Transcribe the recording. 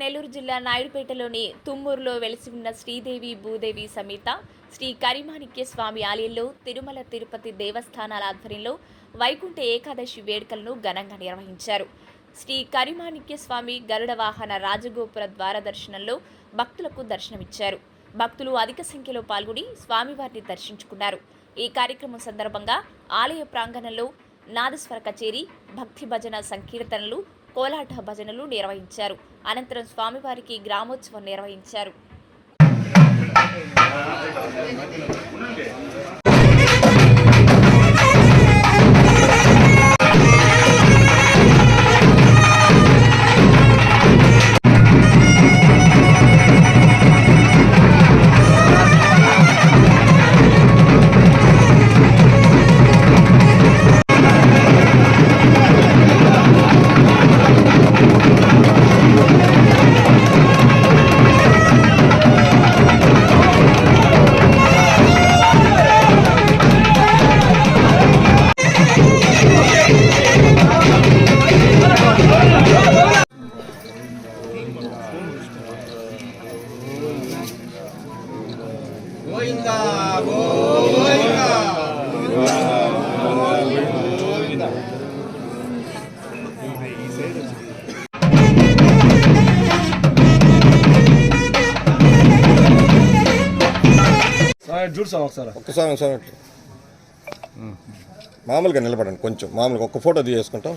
నెల్లూరు జిల్లా నాయుడుపేటలోని తుమ్మూరులో వెలిసి ఉన్న శ్రీదేవి భూదేవి సమేత శ్రీ కరిమాణిక్య స్వామి ఆలయంలో తిరుమల తిరుపతి దేవస్థానాల ఆధ్వర్యంలో వైకుంఠ ఏకాదశి వేడుకలను ఘనంగా నిర్వహించారు. శ్రీ కరిమాణిక్య స్వామి గరుడ వాహన రాజగోపుర ద్వార దర్శనంలో భక్తులకు దర్శనమిచ్చారు. భక్తులు అధిక సంఖ్యలో పాల్గొని స్వామివారిని దర్శించుకున్నారు. ఈ కార్యక్రమం సందర్భంగా ఆలయ ప్రాంగణంలో నాదస్వర కచేరీ భక్తి భజన సంకీర్తనలు కోలాట భజనలు నిర్వహించారు. అనంతరం స్వామివారికి గ్రామోత్సవం నిర్వహించారు. సార్ చూడు సార్ ఒకసారి. ఒక్కసారి ఒకసారి. మామూలుగా నిలబడండి కొంచెం. మామూలుగా ఒక్క ఫోటో తీసుకుంటాం